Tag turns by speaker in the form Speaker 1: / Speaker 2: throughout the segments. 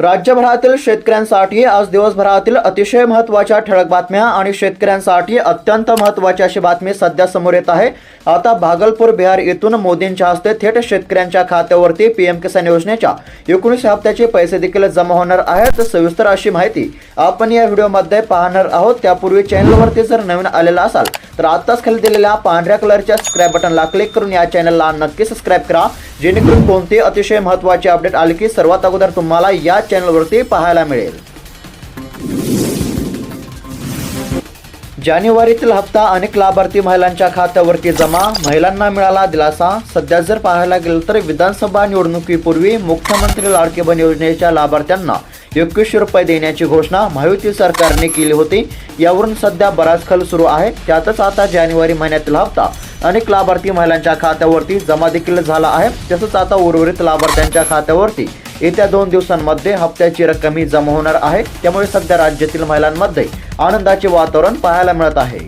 Speaker 1: राज्यभरातील शेतकऱ्यांसाठी आज दिवसभरातील अतिशय महत्त्वाच्या ठळक बातम्या आणि शेतकऱ्यांसाठी अत्यंत महत्त्वाची अशी बातमी सध्या समोर येत आहे. आता भागलपूर बिहार येथून मोदींच्या हस्ते थेट शेतकऱ्यांच्या खात्यावरती पीएम किसान योजनेच्या एकोणीस हप्त्याचे पैसे देखील जमा होणार आहेत. सविस्तर अशी माहिती आपण या व्हिडिओमध्ये पाहणार आहोत. त्यापूर्वी चॅनलवरती जर नवीन आलेला असाल तर आत्ताच खाली दिलेल्या पांढऱ्या कलरच्या सबस्क्राईब बटनला क्लिक करून या चॅनलला नक्की सबस्क्राईब करा. जेणेकरून कोणते अतिशय महत्त्वाचे अपडेट आले की सर्वात अगोदर तुम्हाला या चॅनलवरती पाहायला मिळेल. जानेवारीतील हप्ता अनेक लाभार्थी महिलांच्या खात्यावरती जमा. महिलांना मिळाला दिलासा. सध्या जर पाहायला गेलं तर विधानसभा निवडणुकीपूर्वी मुख्यमंत्री लाडके बन योजनेच्या लाभार्थ्यांना एकवीसशे रुपये देण्याची घोषणा महायुती सरकारने केली होती. यावरून सध्या बराच खल सुरू आहे. त्यातच आता जानेवारी महिन्यातील हप्ता अनेक लाभार्थी महिलांच्या खात्यावरती जमा देखील झाला आहे. तसंच आता उर्वरित लाभार्थ्यांच्या खात्यावरती येत्या दोन दिवसांमध्ये हप्त्याची रक्कम ही जमा होणार आहे. त्यामुळे सध्या राज्यातील महिलांमध्ये आनंदाचे वातावरण पाहायला मिळत आहे.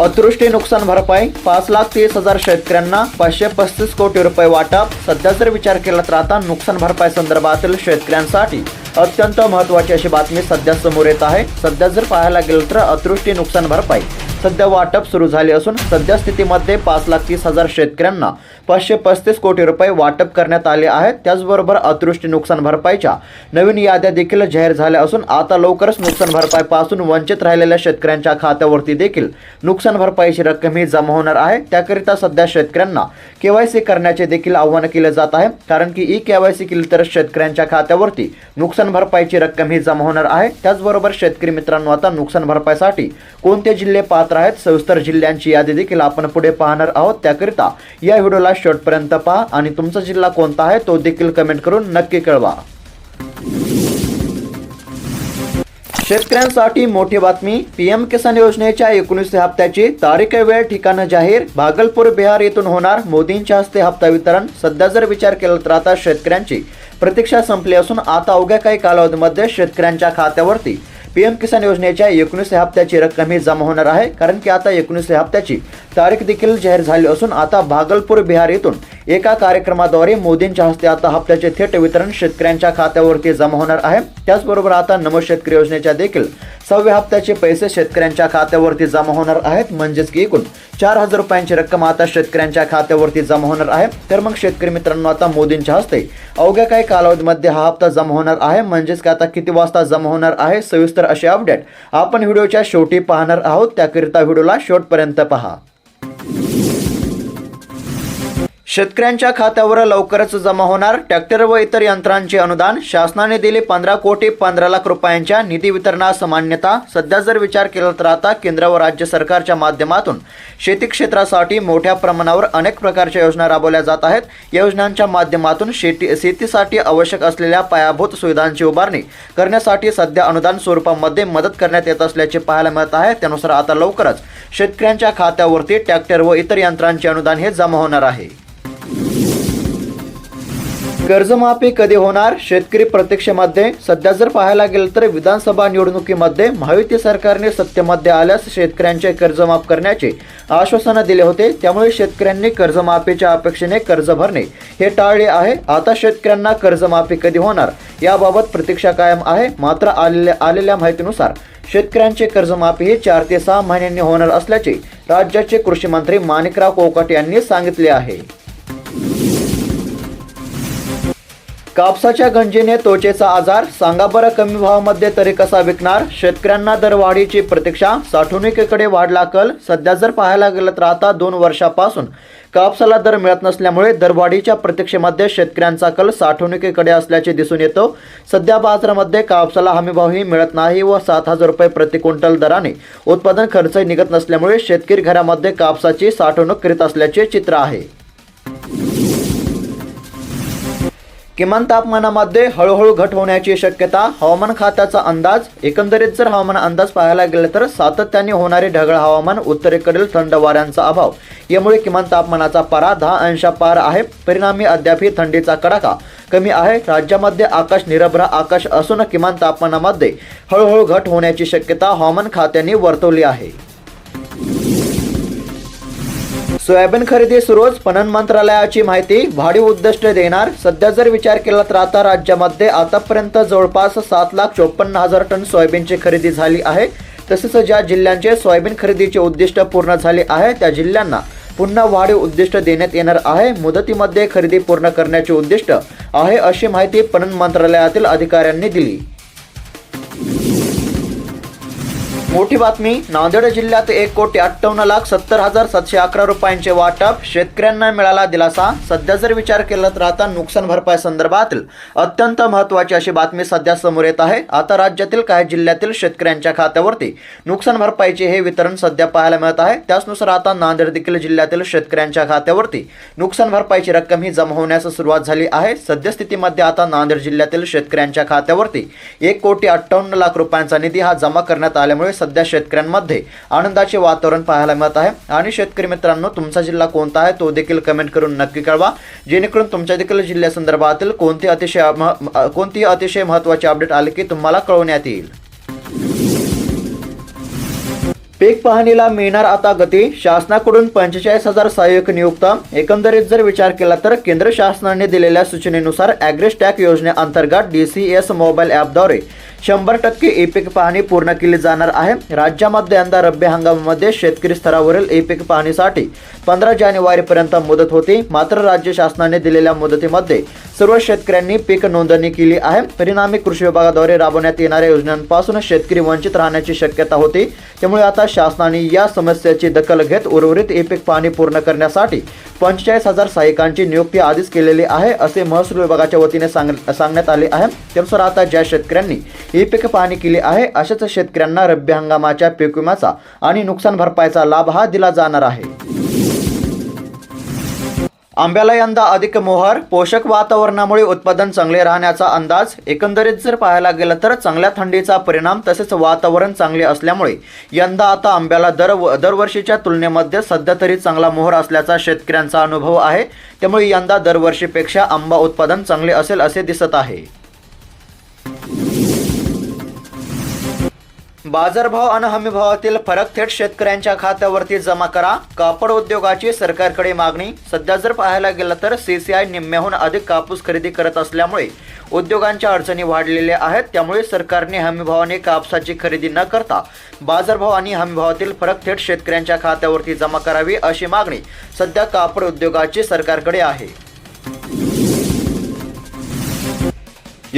Speaker 1: अतिवृष्टी नुकसान भरपाई पाच लाख तीस हजार शेतकऱ्यांना पाचशे पस्तीस कोटी रुपये वाटप सध्या जर विचार केला तर आता नुकसान भरपाई संदर्भातील शेतकऱ्यांसाठी अत्यंत महत्त्वाची अशी बातमी सध्या समोर येत आहे. सध्या जर पाहायला गेलं तर अतिवृष्टी नुकसान भरपाई सध्या वाटप सुरू झाले असून सध्या स्थितीमध्ये पाच लाख तीस हजार शेतकऱ्यांना पाचशे पस्तीस कोटी रुपये वाटप करण्यात आले आहेत. त्याचबरोबर अतिवृष्टी नुकसान भरपाईच्या नवीन याद्या देखील जाहीर झाल्या असून आता लवकरच नुकसान भरपाईपासून वंचित राहिलेल्या शेतकऱ्यांच्या खात्यावरती देखील नुकसान भरपाईची रक्कम ही जमा होणार आहे. त्याकरिता सध्या शेतकऱ्यांना केवायसी करण्याचे देखील आव्हान केले जात आहे. कारण की ई केवायसी केली तर शेतकऱ्यांच्या खात्यावरती नुकसान भरपाईची रक्कम ही जमा होणार आहे. त्याचबरोबर शेतकरी मित्रांनो आता नुकसान भरपाईसाठी कोणते जिल्हे पात्र आहेत. सविस्तर जिल्ह्यांची यादी देखील आपण पुढे पाहणार आहोत. त्याकरिता या व्हिडिओला शेवटपर्यंत पहा. आणि तुमचा जिल्हा कोणता आहे तो देखील कमेंट करून नक्की कळवा. शेतकऱ्यांसाठी मोठी बातमी. पीएम किसान योजनेच्या एकोणीसव्या हप्त्याची तारीख वेळ ठिकाण जाहीर. भागलपूर बिहार येथून होणार मोदींच्या हस्ते हप्ता वितरण. सध्या जर विचार केला तर आता शेतकऱ्यांची प्रतीक्षा संपली असून आता अवघ्या काही कालावधीमध्ये शेतकऱ्यांच्या खात्यावरती पीएम किसान योजनेच्या एकोणीसव्या हप्त्याची रक्कम ही जमा होणार आहे कारण की आता एकोणीसव्या हप्त्याची तारीख देखील जाहीर झाली असून आता भागलपूर बिहार येथून एका कार्यक्रमाद्वारे मोदींच्या हस्ते आता हप्त्याचे थेट वितरण शेतकऱ्यांच्या खात्यावरती जमा होणार आहे. त्याचबरोबर आता नमो शेतकरी योजनेच्या देखील सहाव्या हप्त्याचे पैसे शेतकऱ्यांच्या खात्यावरती जमा होणार आहेत. म्हणजेच की एकूण चार हजार रुपयांची रक्कम आता शेतकऱ्यांच्या खात्यावरती जमा होणार आहे. तर मग शेतकरी मित्रांनो आता मोदींच्या हस्ते अवघ्या काही कालावधीमध्ये हा हप्ता जमा होणार आहे. म्हणजेच की आता किती वाजता जमा होणार आहे सविस्तर असे अपडेट आपण व्हिडिओच्या शेवटी पाहणार आहोत. त्याकरिता व्हिडिओला शेवटपर्यंत पहा. शेतकऱ्यांच्या खात्यावर लवकरच जमा होणार ट्रॅक्टर व इतर यंत्रांचे अनुदान. शासनाने दिले पंधरा कोटी पंधरा लाख रुपयांच्या निधी वितरणास मान्यता. सध्या जर विचार केला तर आता केंद्र व राज्य सरकारच्या माध्यमातून शेती क्षेत्रासाठी मोठ्या प्रमाणावर अनेक प्रकारच्या योजना राबवल्या जात आहेत. या योजनांच्या माध्यमातून शेती शेतीसाठी आवश्यक असलेल्या पायाभूत सुविधांची उभारणी करण्यासाठी सध्या अनुदान स्वरूपामध्ये मदत करण्यात येत असल्याचे पाहायला मिळत आहे. त्यानुसार आता लवकरच शेतकऱ्यांच्या खात्यावरती ट्रॅक्टर व इतर यंत्रांचे अनुदान हे जमा होणार आहे. कर्जमाफी कधी होणार? शेतकरी प्रतीक्षेमध्ये सध्या जर पाहायला गेलं तर विधानसभा निवडणुकीमध्ये महायुती सरकारने सत्तेमध्ये आल्यास शेतकऱ्यांचे कर्जमाफ करण्याचे आश्वासन दिले होते. त्यामुळे शेतकऱ्यांनी कर्जमाफीच्या अपेक्षेने कर्ज भरणे हे टाळले आहे. आता शेतकऱ्यांना कर्जमाफी कधी होणार? याबाबत प्रतीक्षा कायम आहे. मात्र आलेल्या आलेल्या माहितीनुसार शेतकऱ्यांचे कर्जमाफी हे चार ते सहा महिन्यांनी होणार असल्याचे राज्याचे कृषी मंत्री माणिकराव कोकट यांनी सांगितले आहे. कापसाच्या गंजेने त्वचेचा आजार सांगा बरं कमी भावामध्ये तरी कसा विकणार? शेतकऱ्यांना दरवाढीची प्रतीक्षा साठवणुकीकडे वाढला कल सध्या जर पाहायला गेलं तर आता दोन वर्षापासून. कापसाला दर मिळत नसल्यामुळे दरवाढीच्या प्रतीक्षेमध्ये शेतकऱ्यांचा कल साठवणुकीकडे असल्याचे दिसून येतो. सध्या बाजारामध्ये कापसाला हमीभावही मिळत नाही व सात हजार रुपये प्रति क्विंटल दराने उत्पादन खर्चही निघत नसल्यामुळे शेतकरी घरामध्ये कापसाची साठवणूक करीत असल्याचे चित्र आहे. किमान तापमानामध्ये हळूहळू घट होण्याची शक्यता हवामान खात्याचा अंदाज एकंदरीत जर हवामान अंदाज पाहायला गेले तर सातत्याने होणारे ढगाळ हवामान उत्तरेकडील थंड वाऱ्यांचा अभाव. यामुळे किमान तापमानाचा पारा दहा अंशापार आहे. परिणामी अद्यापही थंडीचा कडाका कमी आहे. राज्यामध्ये आकाश निरभ्र आकाश असून किमान तापमानामध्ये हळूहळू घट होण्याची शक्यता हवामान खात्याने वर्तवली आहे. सोयाबीन खरेदी सुरूच पणन मंत्रालयाची माहिती. वाढीव उद्दिष्ट देणार. सध्या जर विचार केला तर आता राज्यामध्ये आतापर्यंत जवळपास सात लाख चोपन्न हजार टन सोयाबीनची खरेदी झाली आहे. तसेच ज्या जिल्ह्यांचे सोयाबीन खरेदीचे उद्दिष्ट पूर्ण झाले आहे त्या जिल्ह्यांना पुन्हा वाढीव उद्दिष्ट देण्यात येणार आहे. मुदतीमध्ये खरेदी पूर्ण करण्याचे उद्दिष्ट आहे अशी माहिती पणन मंत्रालयातील अधिकाऱ्यांनी दिली. मोठी बातमी नांदेड जिल्ह्यात एक कोटी अठ्ठावन्न लाख सत्तर हजार सातशे अकरा रुपयांचे वाटप शेतकऱ्यांना मिळाला दिलासा. सध्या जर विचार केला तर आता नुकसान भरपाई संदर्भातील अत्यंत महत्त्वाची अशी बातमी सध्या समोर येत आहे. आता राज्यातील काही जिल्ह्यातील शेतकऱ्यांच्या खात्यावरती नुकसान भरपाईचे हे वितरण सध्या पाहायला मिळत आहे. त्याचनुसार आता नांदेड देखील जिल्ह्यातील शेतकऱ्यांच्या खात्यावरती नुकसान भरपाईची रक्कम ही जमा होण्यास सुरुवात झाली आहे. सद्यस्थितीमध्ये आता नांदेड जिल्ह्यातील शेतकऱ्यांच्या खात्यावरती एक कोटी अठ्ठावन्न लाख रुपयांचा निधी हा जमा करण्यात आल्यामुळे सध्या शेतकऱ्यांमध्ये आनंदाचे वातावरण पाहायला मिळत आहे. आणि शेतकरी मित्रांनो तुमचा जिल्हा कोणता आहे तो देखील कमेंट करून नक्की कळवा. जेणेकरून तुमच्या देखील जिल्ह्यासंदर्भातील कोणती अतिशय कोणती अतिशय महत्त्वाचे अपडेट आली की तुम्हाला कळवण्यात येईल. पीक पाहणीला मिळणार आता गती. शासनाकडून पंचेचाळीस हजार सहाय्यक नियुक्त. एकंदरीत जर विचार केला तर केंद्र शासनाने दिलेल्या सूचनेनुसार ॲग्रेस्टॅक योजनेअंतर्गत डी सी एस मोबाईल ॲपद्वारे शंभर टक्के एपिक पीक पाहणी पूर्ण केली जाणार आहे. राज्यामध्ये यंदा रब्बी हंगामामध्ये शेतकरी स्तरावरील ई पीक पाहणीसाठी पंधरा जानेवारीपर्यंत मुदत होती. मात्र राज्य शासनाने दिलेल्या मुदतीमध्ये सर्व शेतकऱ्यांनी पीक नोंदणी केली आहे. परिणामी कृषी विभागाद्वारे राबवण्यात येणाऱ्या योजनांपासून शेतकरी वंचित राहण्याची शक्यता होती. त्यामुळे आता शासनाने या समस्येची दखल घेत उर्वरित ई पीक पाहणी पूर्ण करण्यासाठी पंचेचाळीस हजार सहाय्यकांची नियुक्ती आधीच केलेली आहे असे महसूल विभागाच्या वतीने सांग सांगण्यात आले आहे. त्यानुसार आता ज्या शेतकऱ्यांनी ही पीक पाहणी केली आहे अशाच शेतकऱ्यांना रब्बी हंगामाच्या पीक विम्याचा आणि नुकसान भरपाईचा लाभ हा दिला जाणार आहे. आंब्याला यंदा अधिक मोहर पोषक वातावरणामुळे उत्पादन चांगले राहण्याचा अंदाज एकंदरीत जर पाहायला गेलं तर चांगल्या थंडीचा परिणाम तसेच वातावरण चांगले असल्यामुळे यंदा आता आंब्याला दर दरवर्षीच्या तुलनेमध्ये सध्या तरी चांगला मोहर असल्याचा शेतकऱ्यांचा अनुभव आहे. त्यामुळे यंदा दरवर्षीपेक्षा आंबा उत्पादन चांगले असेल असे दिसत आहे. बाजारभाव आणि हमीभावातील फरक थेट शेतकऱ्यांच्या खात्यावरती जमा करा. कापड उद्योगाची सरकारकडे मागणी. सध्या जर पाहायला गेलं तर सी सी आय निम्म्याहून अधिक कापूस खरेदी करत असल्यामुळे उद्योगांच्या अडचणी वाढलेल्या आहेत. त्यामुळे सरकारने हमीभावाने कापसाची खरेदी न करता बाजारभाव आणि हमीभावातील फरक थेट शेतकऱ्यांच्या खात्यावरती जमा करावी अशी मागणी सध्या कापड उद्योगाची सरकारकडे आहे.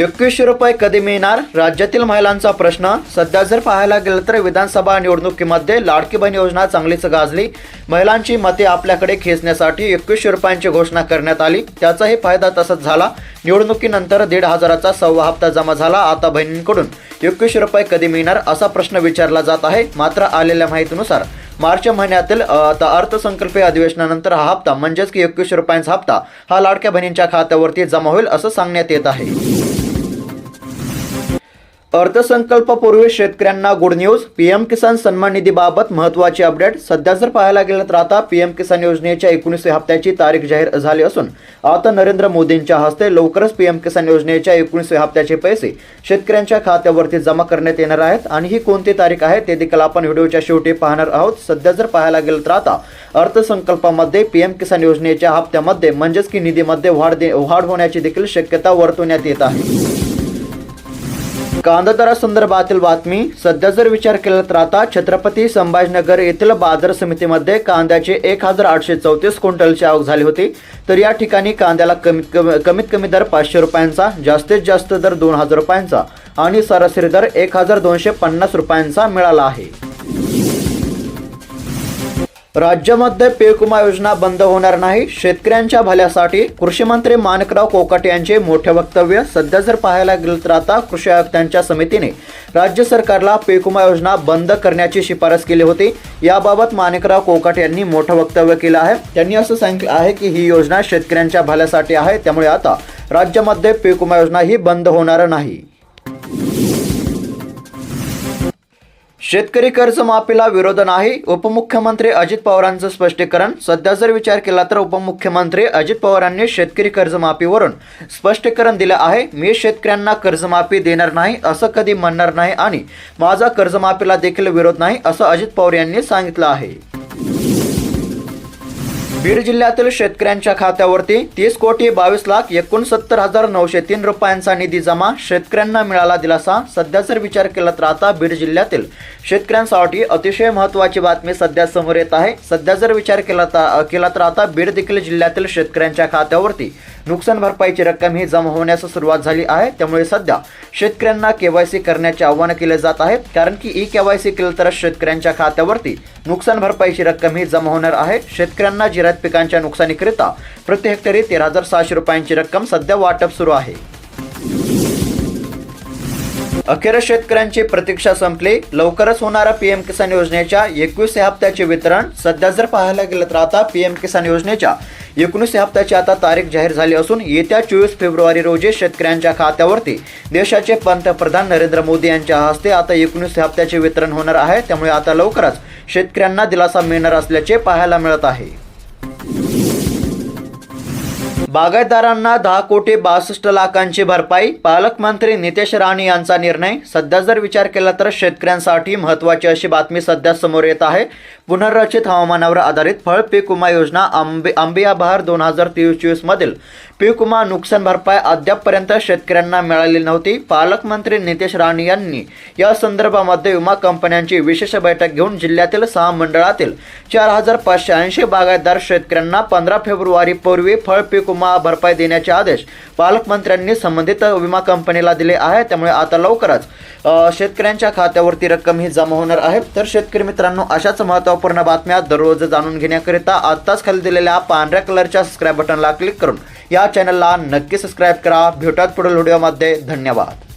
Speaker 1: एकवीसशे रुपये कधी मिळणार? राज्यातील महिलांचा प्रश्न. सध्या जर पाहायला गेलं तर विधानसभा निवडणुकीमध्ये लाडकी बहीण योजना चांगलीच गाजली. महिलांची मते आपल्याकडे खेचण्यासाठी एकवीसशे रुपयांची घोषणा करण्यात आली. त्याचाही फायदा तसाच झाला. निवडणुकीनंतर दीड हजाराचा सव्वा हप्ता जमा झाला आता बहिणींकडून. एकवीसशे रुपये कधी मिळणार असा प्रश्न विचारला जात आहे मात्र आलेल्या माहितीनुसार मार्च महिन्यातील आता अर्थसंकल्पीय अधिवेशनानंतर हा हप्ता म्हणजेच की एकवीसशे रुपयांचा हप्ता हा लाडक्या बहिणींच्या खात्यावरती जमा होईल असं सांगण्यात येत आहे. अर्थसंकल्पपूर्वी शेतकऱ्यांना गुड न्यूज पीएम किसान सन्मान निधीबाबत महत्त्वाची अपडेट सध्या जर पाहायला गेलं तर आता पीएम किसान योजनेच्या एकोणीसव्या हप्त्याची तारीख जाहीर झाली असून आता नरेंद्र मोदींच्या हस्ते लवकरच पीएम किसान योजनेच्या एकोणीसव्या हप्त्याचे पैसे शेतकऱ्यांच्या खात्यावरती जमा करण्यात येणार आहेत. आणि ही कोणती तारीख आहे ते देखील आपण व्हिडिओच्या शेवटी पाहणार आहोत. सध्या जर पाहायला गेलं तर आता अर्थसंकल्पामध्ये पीएम किसान योजनेच्या हप्त्यामध्ये म्हणजेच की निधीमध्ये वाढ दे वाढ होण्याची देखील शक्यता वर्तवण्यात येत आहे. कांदा दरासंदर्भातील बातमी. सध्या जर विचार केला तर आता छत्रपती संभाजीनगर येथील बाजार समितीमध्ये कांद्याचे एक हजार आठशे चौतीस क्विंटलची आवक झाली होती. तर या ठिकाणी कांद्याला कमीत कमी कमीत कमी दर पाचशे रुपयांचा जास्तीत जास्त दर दोन हजार रुपयांचा आणि सरासरी दर एक हजार दोनशे पन्नास रुपयांचा मिळाला आहे. राज्यामध्ये पीक विमा योजना बंद होणार नाही. शेतकऱ्यांच्या भल्यासाठी कृषी मंत्री माणिकराव कोकाट यांचे मोठे वक्तव्य. सध्या जर पाहायला गेलं तर आता कृषी आयुक्तांच्या समितीने राज्य सरकारला पीक विमा योजना बंद करण्याची शिफारस केली होती. याबाबत माणिकराव कोकाट यांनी मोठं वक्तव्य केलं आहे. त्यांनी असं सांगितलं आहे की ही योजना शेतकऱ्यांच्या भल्यासाठी आहे. त्यामुळे आता राज्यामध्ये पीक विमा योजना ही बंद होणार नाही. शेतकरी कर्जमाफीला विरोध नाही उपमुख्यमंत्री अजित पवारांचं स्पष्टीकरण. सध्या जर विचार केला तर उपमुख्यमंत्री अजित पवारांनी शेतकरी कर्जमाफीवरून स्पष्टीकरण दिलं आहे. मी शेतकऱ्यांना कर्जमाफी देणार नाही असं कधी म्हणणार नाही आणि माझा कर्जमाफीला देखील विरोध नाही असं अजित पवार यांनी सांगितलं आहे. बीड जिल्ह्यातील शेतकऱ्यांच्या खात्यावरती तीस कोटी बावीस लाख एकोणसत्तर हजार नऊशे तीन रुपयांचा निधी जमा शेतकऱ्यांना मिळाला दिलासा. सध्या जर विचार केला तर आता बीड जिल्ह्यातील शेतकऱ्यांसाठी अतिशय महत्त्वाची बातमी सध्या समोर येत आहे. सध्या जर विचार केला तर केला तर आता बीड देखील जिल्ह्यातील शेतकऱ्यांच्या खात्यावरती नुकसान भरपाईची रक्कम ही जमा होण्यास सुरुवात झाली आहे. त्यामुळे सध्या शेतकऱ्यांना केवायसी करण्याचे आवाहन केले जात आहे. कारण की ई केवायसी केलं तर शेतकऱ्यांच्या खात्यावरती नुकसान भरपाईची रक्कम ही जमा होणार आहे. शेतकऱ्यांना जिरायत पिकांच्या नुकसानीकरिता प्रति हेक्टरी तेरा हजार सहाशे रुपयांची रक्कम सध्या वाटप सुरू आहे. अखेर शेतकऱ्यांची प्रतीक्षा संपली. लवकरच होणाऱ्या पीएम किसान योजनेच्या एकवीस हप्त्याचे वितरण सध्या जर पाहायला गेलं तर आता पीएम किसान योजनेच्या एकोणीस हप्त्याची आता तारीख जाहीर झाली असून येत्या चोवीस फेब्रुवारी रोजी शेतकऱ्यांच्या खात्यावरती देशाचे पंतप्रधान नरेंद्र मोदी यांच्या हस्ते आता एकोणीस हप्त्याचे वितरण होणार आहे. त्यामुळे आता लवकरच शेतकऱ्यांना दिलासा मिळणार असल्याचे पाहायला मिळत आहे. बागायतदारांना दहा कोटी बासष्ट लाखांची भरपाई. पालकमंत्री नितेश राणे यांचा निर्णय. सध्या जर विचार केला तर शेतकऱ्यांसाठी महत्त्वाची अशी बातमी सध्या समोर येत आहे. पुनर्रचित हवामानावर आधारित फळ पीक विमा योजना आंबे आंबिया बहार दोन हजार तेवीस चोवीसमधील पीक विमा नुकसान भरपाई अद्यापपर्यंत शेतकऱ्यांना मिळालेली नव्हती. पालकमंत्री नितेश राणे यांनी या संदर्भामध्ये विमा कंपन्यांची विशेष बैठक घेऊन जिल्ह्यातील सहा मंडळातील चार हजार पाचशे ऐंशी बागायतदार शेतकऱ्यांना पंधरा फेब्रुवारी पूर्वी फळ पीक विमा भरपाई देण्याचे आदेश पालकमंत्र्यांनी संबंधित विमा कंपनीला दिले आहे त्यामुळे आता लवकरच शेतकऱ्यांच्या खात्यावरती रक्कम ही जमा होणार आहे. तर शेतकरी मित्रांनो अशाच महत्त्वपूर्ण बातम्या दररोज जाणून घेण्याकरिता आत्ताच खाली दिलेल्या पांढऱ्या कलरच्या सबस्क्राईब बटनला क्लिक करून या चॅनलला नक्की सबस्क्राईब करा. भेटात पुढील व्हिडिओमध्ये धन्यवाद.